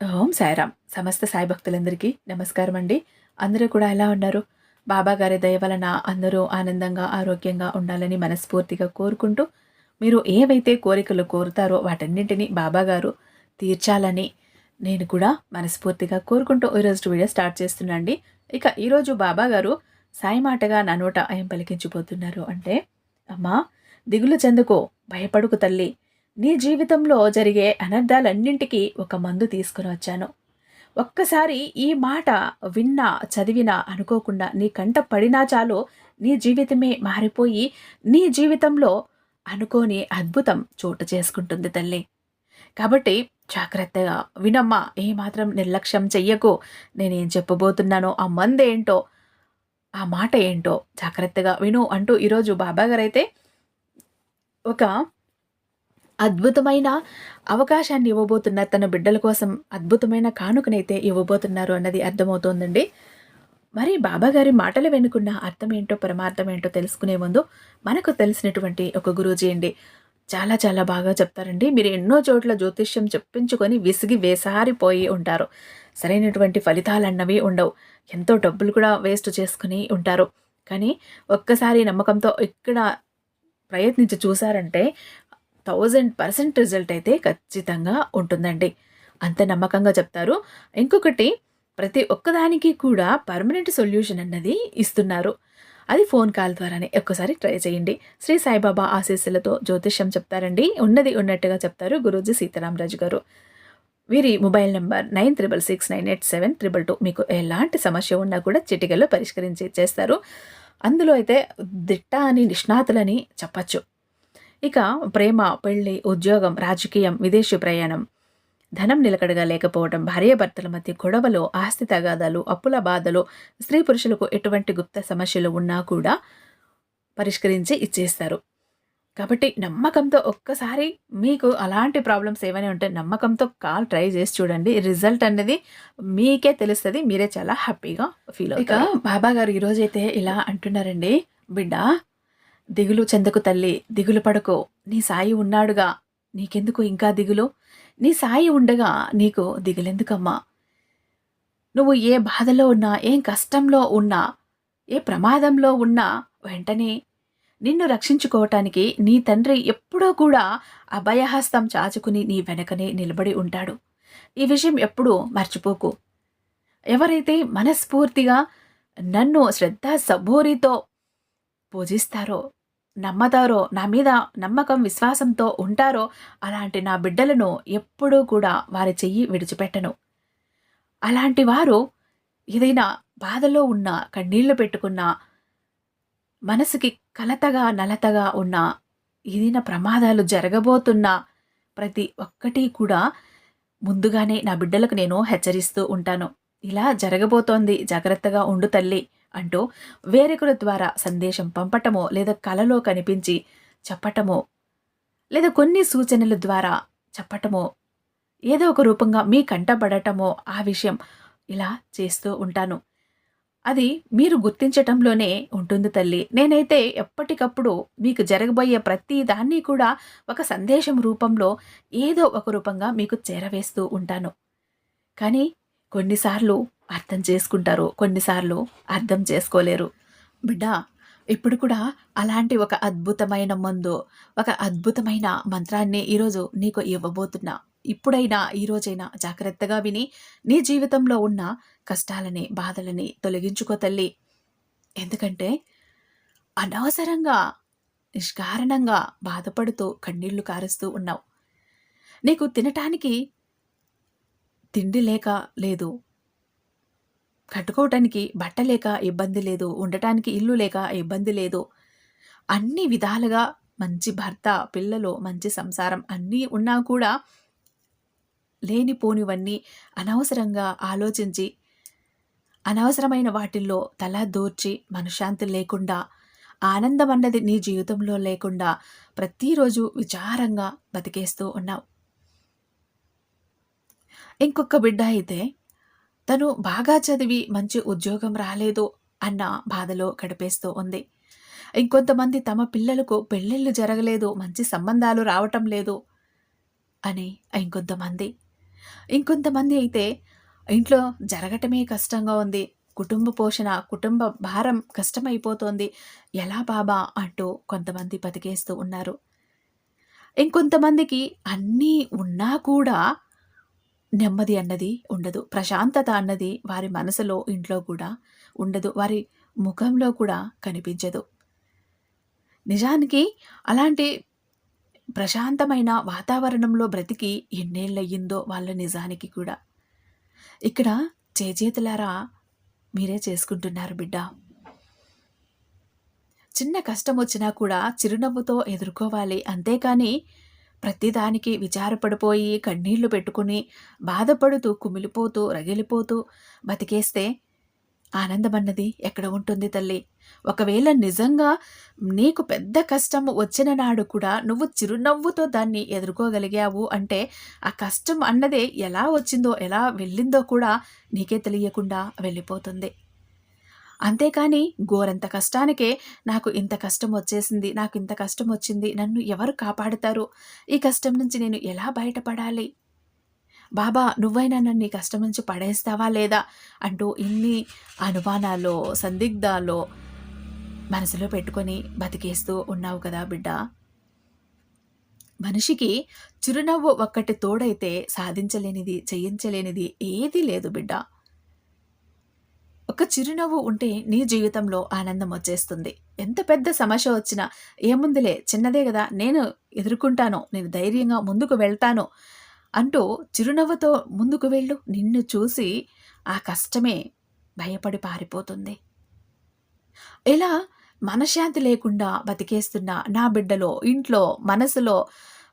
ఓం సాయిరామ్. సమస్త సాయి భక్తులందరికీ నమస్కారం అండి అందరూ కూడా ఎలా ఉన్నారు? బాబా గారి దయ వలన అందరూ ఆనందంగా ఆరోగ్యంగా ఉండాలని మనస్ఫూర్తిగా కోరుకుంటూ మీరు ఏవైతే కోరికలు కోరుతారో వాటన్నింటినీ బాబాగారు తీర్చాలని నేను కూడా మనస్ఫూర్తిగా కోరుకుంటూ ఈరోజు వీడియో స్టార్ట్ చేస్తున్నా అండి ఇక ఈరోజు బాబాగారు సాయి మాటగా నా నోట ఏం పలికించిపోతున్నారు. అంటే అమ్మా దిగులు చెందుకో భయపడుకు తల్లి. నీ జీవితంలో జరిగే అనర్థాలన్నింటికీ ఒక మందు తీసుకుని వచ్చాను. ఒక్కసారి ఈ మాట విన్నా చదివినా అనుకోకుండా నీ కంట పడినా చాలు నీ జీవితమే మారిపోయి నీ జీవితంలో అనుకోని అద్భుతం చోటు చేసుకుంటుంది తల్లి. కాబట్టి జాగ్రత్తగా వినమ్మా ఏమాత్రం నిర్లక్ష్యం చెయ్యకు. నేనేం చెప్పబోతున్నానో ఆ మందేంటో ఆ మాట ఏంటో జాగ్రత్తగా విను అంటూ ఈరోజు బాబాగారైతే ఒక అద్భుతమైన అవకాశాన్ని ఇవ్వబోతున్నారు తన బిడ్డల కోసం అద్భుతమైన కానుకనైతే ఇవ్వబోతున్నారు అన్నది అర్థమవుతోందండి. మరి బాబాగారి మాటలు వెనుకున్న అర్థం ఏంటో పరమార్థం ఏంటో తెలుసుకునే ముందు మనకు తెలిసినటువంటి ఒక గురూజీ అండి. చాలా చాలా బాగా చెప్తారండి. మీరు ఎన్నో చోట్ల జ్యోతిష్యం చెప్పించుకొని విసిగి వేసారిపోయి ఉంటారు. సరైనటువంటి ఫలితాలు అన్నవి ఉండవు. ఎంతో డబ్బులు కూడా వేస్ట్ చేసుకుని ఉంటారు. కానీ ఒక్కసారి నమ్మకంతో ఇక్కడ ప్రయత్నించి చూసారంటే థౌజండ్ పర్సెంట్ రిజల్ట్ అయితే ఖచ్చితంగా ఉంటుందండి. అంత నమ్మకంగా చెప్తారు. ఇంకొకటి ప్రతి ఒక్కదానికి కూడా పర్మనెంట్ సొల్యూషన్ అన్నది ఇస్తున్నారు. అది ఫోన్ కాల్ ద్వారానే ఒక్కసారి ట్రై చేయండి. శ్రీ సాయిబాబా ఆశీస్సులతో జ్యోతిష్యం చెప్తారండి. ఉన్నది ఉన్నట్టుగా చెప్తారు గురూజీ సీతారామరాజు గారు. వీరి mobile number nine triple six nine eight seven triple two. మీకు ఎలాంటి సమస్య ఉన్నా కూడా చిటికల్లో పరిష్కరించి చేస్తారు. అందులో అయితే దిట్ట అని నిష్ణాతులని చెప్పచ్చు. ఇక ప్రేమ పెళ్ళి ఉద్యోగం రాజకీయం విదేశీ ప్రయాణం. ధనం నిలకడగా లేకపోవడం భార్యాభర్తల మధ్య గొడవలు ఆస్తి తగాదాలు అప్పుల బాధలు స్త్రీ పురుషులకు ఎటువంటి గుప్త సమస్యలు ఉన్నా కూడా పరిష్కరించి ఇచ్చేస్తారు. కాబట్టి నమ్మకంతో ఒక్కసారి మీకు అలాంటి ప్రాబ్లమ్స్ ఏమైనా ఉంటే నమ్మకంతో కాల్ ట్రై చేసి చూడండి. రిజల్ట్ అనేది మీకే తెలుస్తుంది మీరే చాలా హ్యాపీగా ఫీల్ అవుతారు. బాబా గారు ఈరోజైతే ఇలా అంటున్నారండి. బిడ్డ దిగులు చెందకు తల్లి దిగులు పడుకో. నీ సాయి ఉన్నాడుగా. నీకెందుకు ఇంకా దిగులు? నీ సాయి ఉండగా నీకు దిగులెందుకమ్మా? నువ్వు ఏ బాధలో ఉన్నా ఏం కష్టంలో ఉన్నా ఏ ప్రమాదంలో ఉన్నా వెంటనే నిన్ను రక్షించుకోవటానికి నీ తండ్రి ఎప్పుడూ కూడా అభయహస్తం చాచుకుని నీ వెనకనే నిలబడి ఉంటాడు. ఈ విషయం ఎప్పుడూ మర్చిపోకు. ఎవరైతే మనస్ఫూర్తిగా నన్ను శ్రద్ధ సబోరితో పూజిస్తారో నమ్మతారో నా మీద నమ్మకం విశ్వాసంతో ఉంటారో అలాంటి నా బిడ్డలను ఎప్పుడూ కూడా వారి చెయ్యి విడిచిపెట్టను. అలాంటి వారు ఏదైనా బాధలో ఉన్న కన్నీళ్ళు పెట్టుకున్న మనసుకి కలతగా నలతగా ఉన్న ఏదైనా ప్రమాదాలు జరగబోతున్న ప్రతి ఒక్కటి కూడా ముందుగానే నా బిడ్డలకు నేను హెచ్చరిస్తూ ఉంటాను. ఇలా జరగబోతోంది. జాగ్రత్తగా ఉండు తల్లి. అంటూ వేరొకరి ద్వారా సందేశం పంపటమో లేదా కలలో కనిపించి చెప్పటమో లేదా కొన్ని సూచనల ద్వారా చెప్పటమో ఏదో ఒక రూపంగా మీ కంటపడటమో ఆ విషయం ఇలా చేస్తూ ఉంటాను. అది మీరు గుర్తించటంలోనే ఉంటుంది తల్లి. నేనైతే ఎప్పటికప్పుడు మీకు జరగబోయే ప్రతి దాన్ని కూడా ఒక సందేశం రూపంలో ఏదో ఒక రూపంగా మీకు చేరవేస్తూ ఉంటాను. కానీ కొన్నిసార్లు అర్థం చేసుకుంటారు కొన్నిసార్లు అర్థం చేసుకోలేరు. బిడ్డ ఇప్పుడు కూడా అలాంటి ఒక అద్భుతమైన మందు ఒక అద్భుతమైన మంత్రాన్ని ఈరోజు నీకు ఇవ్వబోతున్నా. ఇప్పుడైనా ఈరోజైనా జాగ్రత్తగా విని నీ జీవితంలో ఉన్న కష్టాలని బాధలని తొలగించుకో తల్లి. ఎందుకంటే అనవసరంగా నిష్కారణంగా బాధపడుతూ కన్నీళ్ళు కారుస్తూ ఉన్నావు. నీకు తినటానికి తిండి లేక లేదు. కట్టుకోవటానికి బట్ట లేక ఇబ్బంది లేదు. ఉండటానికి ఇల్లు లేక ఇబ్బంది లేదు. అన్ని విధాలుగా మంచి భర్త పిల్లలు మంచి సంసారం అన్నీ ఉన్నా కూడా లేనిపోనివన్నీ అనవసరంగా ఆలోచించి అనవసరమైన వాటిల్లో తల దూర్చి మనశ్శాంతి లేకుండా ఆనందం అన్నది నీ జీవితంలో లేకుండా ప్రతిరోజు విచారంగా బతికేస్తూ ఉన్నావు. ఇంకొక బిడ్డ అయితే తను బాగా చదివి మంచి ఉద్యోగం రాలేదు అన్న బాధలో గడిపేస్తూ ఉంది. ఇంకొంతమంది తమ పిల్లలకు పెళ్ళిళ్ళు జరగలేదు మంచి సంబంధాలు రావటం లేదు అని ఇంకొంతమంది. ఇంకొంతమంది అయితే ఇంట్లో జరగటమే కష్టంగా ఉంది కుటుంబ పోషణ కుటుంబ భారం కష్టమైపోతోంది ఎలా బాబా అంటూ కొంతమంది బతికేస్తూ ఉన్నారు. ఇంకొంతమందికి అన్నీ ఉన్నా కూడా నెమ్మది అన్నది ఉండదు. ప్రశాంతత అన్నది వారి మనసులో ఇంట్లో కూడా ఉండదు. వారి ముఖంలో కూడా కనిపించదు. నిజానికి అలాంటి ప్రశాంతమైన వాతావరణంలో బ్రతికి ఎన్నేళ్ళయ్యిందో వాళ్ళ నిజానికి కూడా. ఇక్కడ చేజేతులారా మీరే చేసుకుంటున్నారు బిడ్డ. చిన్న కష్టం వచ్చినా కూడా చిరునవ్వుతో ఎదుర్కోవాలి. అంతేకాని ప్రతిదానికి విచారపడిపోయి కన్నీళ్ళు పెట్టుకుని బాధపడుతూ కుమిలిపోతూ రగిలిపోతూ బతికేస్తే ఆనందమన్నది ఎక్కడ ఉంటుంది తల్లి? ఒకవేళ నిజంగా నీకు పెద్ద కష్టం వచ్చిన నాడు కూడా నువ్వు చిరునవ్వుతో దాన్ని ఎదుర్కోగలిగావు అంటే ఆ కష్టం అన్నదే ఎలా వచ్చిందో ఎలా వెళ్ళిందో కూడా నీకే తెలియకుండా వెళ్ళిపోతుంది. అంతేకాని గోరంత కష్టానికే నాకు ఇంత కష్టం వచ్చేసింది నాకు ఇంత కష్టం వచ్చింది నన్ను ఎవరు కాపాడుతారు? ఈ కష్టం నుంచి నేను ఎలా బయటపడాలి? బాబా నువ్వైనా నన్ను ఈ కష్టం నుంచి పడేస్తావా లేదా? అంటూ ఇన్ని అనుమానాల్లో సందిగ్ధాల్లో మనసులో పెట్టుకొని బతికేస్తూ ఉన్నావు కదా బిడ్డ. మనిషికి చిరునవ్వు ఒక్కటి తోడైతే సాధించలేనిది చేయించలేనిది ఏదీ లేదు బిడ్డ. ఒక చిరునవ్వు ఉంటే నీ జీవితంలో ఆనందం వచ్చేస్తుంది. ఎంత పెద్ద సమస్య వచ్చినా ఏముందిలే చిన్నదే కదా నేను ఎదుర్కొంటాను నేను ధైర్యంగా ముందుకు వెళ్తాను అంటూ చిరునవ్వుతో ముందుకు వెళ్ళు. నిన్ను చూసి ఆ కష్టమే భయపడి పారిపోతుంది. ఇలా మనశ్శాంతి లేకుండా బతికేస్తున్న నా బిడ్డలో ఇంట్లో మనసులో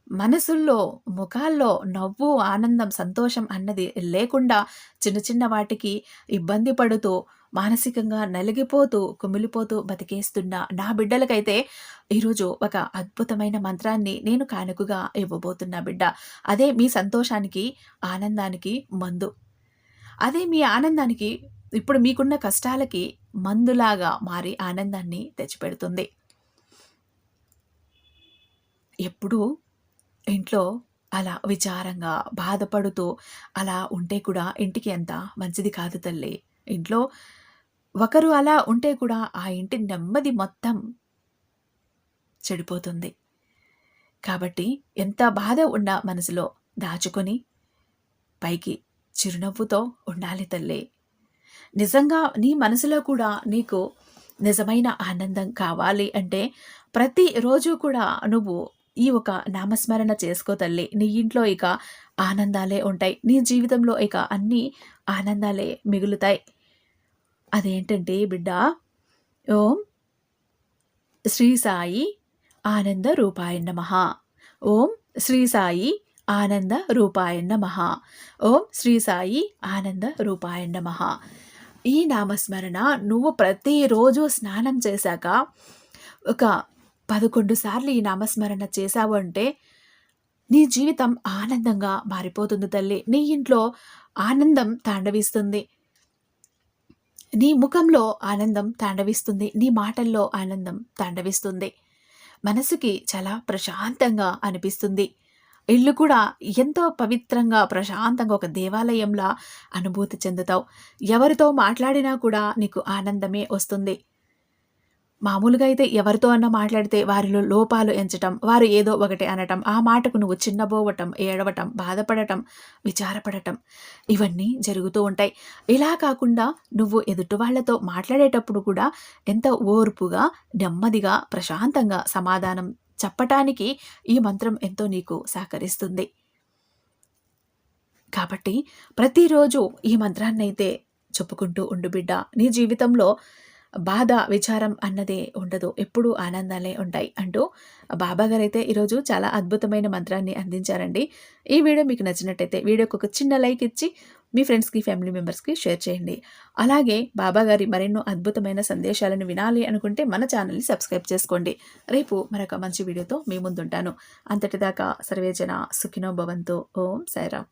మనసుల్లో ముఖాల్లో నవ్వు ఆనందం సంతోషం అన్నది లేకుండా చిన్న చిన్న వాటికి ఇబ్బంది పడుతూ మానసికంగా నలిగిపోతూ కుమిలిపోతూ బతికేస్తున్న నా బిడ్డలకైతే ఈరోజు ఒక అద్భుతమైన మంత్రాన్ని నేను కానుకగా ఇవ్వబోతున్నా బిడ్డ. అదే మీ సంతోషానికి ఆనందానికి మందు. అదే మీ ఆనందానికి ఇప్పుడు మీకున్న కష్టాలకి మందులాగా మారి ఆనందాన్ని తెచ్చిపెడుతుంది. ఎప్పుడూ ఇంట్లో అలా విచారంగా బాధపడుతూ అలా ఉంటే కూడా ఇంటికి ఎంత మంచిది కాదు తల్లి. ఇంట్లో ఒకరు అలా ఉంటే కూడా ఆ ఇంటి నెమ్మది మొత్తం చెడిపోతుంది. కాబట్టి ఎంత బాధ ఉన్న మనసులో దాచుకొని పైకి చిరునవ్వుతో ఉండాలి తల్లి. నిజంగా నీ మనసులో కూడా నీకు నిజమైన ఆనందం కావాలి అంటే ప్రతిరోజు కూడా నువ్వు ఈ ఒక నామస్మరణ చేసుకో తల్లి. నీ ఇంట్లో ఇక ఆనందాలే ఉంటాయి. నీ జీవితంలో ఇక అన్ని ఆనందాలే మిగులుతాయి. అదేంటంటే బిడ్డ ఓం శ్రీ సాయి ఆనంద రూపాయ నమ. ఓం శ్రీ సాయి ఆనంద రూపాయ నమ. ఓం శ్రీ సాయి ఆనంద రూపాయ నమ. ఈ నామస్మరణ నువ్వు ప్రతిరోజు స్నానం చేశాక ఒక పదకొండు సార్లు ఈ నామస్మరణ చేశావు అంటే నీ జీవితం ఆనందంగా మారిపోతుంది తల్లి. నీ ఇంట్లో ఆనందం తాండవిస్తుంది. నీ ముఖంలో ఆనందం తాండవిస్తుంది. నీ మాటల్లో ఆనందం తాండవిస్తుంది. మనసుకి చాలా ప్రశాంతంగా అనిపిస్తుంది. ఇల్లు కూడా ఎంతో పవిత్రంగా ప్రశాంతంగా ఒక దేవాలయంలా అనుభూతి చెందుతావు. ఎవరితో మాట్లాడినా కూడా నీకు ఆనందమే వస్తుంది. మామూలుగా అయితే ఎవరితో అన్న మాట్లాడితే వారిలో లోపాలు ఎంచటం వారు ఏదో ఒకటి అనటం ఆ మాటకు నువ్వు చిన్నబోవటం ఏడవటం బాధపడటం విచారపడటం ఇవన్నీ జరుగుతూ ఉంటాయి. ఇలా కాకుండా నువ్వు ఎదుటి వాళ్ళతో మాట్లాడేటప్పుడు కూడా ఎంత ఓర్పుగా నెమ్మదిగా ప్రశాంతంగా సమాధానం చెప్పటానికి ఈ మంత్రం ఎంతో నీకు సహకరిస్తుంది. కాబట్టి ప్రతిరోజు ఈ మంత్రాన్నైతే చెప్పుకుంటూ ఉండు బిడ్డ నీ జీవితంలో బాధ విచారం అన్నదే ఉండదు. ఎప్పుడూ ఆనందాలే ఉంటాయి అంటూ బాబాగారు అయితే ఈరోజు చాలా అద్భుతమైన మంత్రాన్ని అందించారండి. ఈ వీడియో మీకు నచ్చినట్టయితే వీడియోకి ఒక చిన్న లైక్ ఇచ్చి మీ ఫ్రెండ్స్కి ఫ్యామిలీ మెంబర్స్కి షేర్ చేయండి. అలాగే బాబాగారి మరెన్నో అద్భుతమైన సందేశాలను వినాలి అనుకుంటే మన ఛానల్ని సబ్స్క్రైబ్ చేసుకోండి. రేపు మరొక మంచి వీడియోతో మీ ముందుంటాను. అంతటిదాకా సర్వేజన సుఖినో భవంతో. ఓం సాయిరామ్.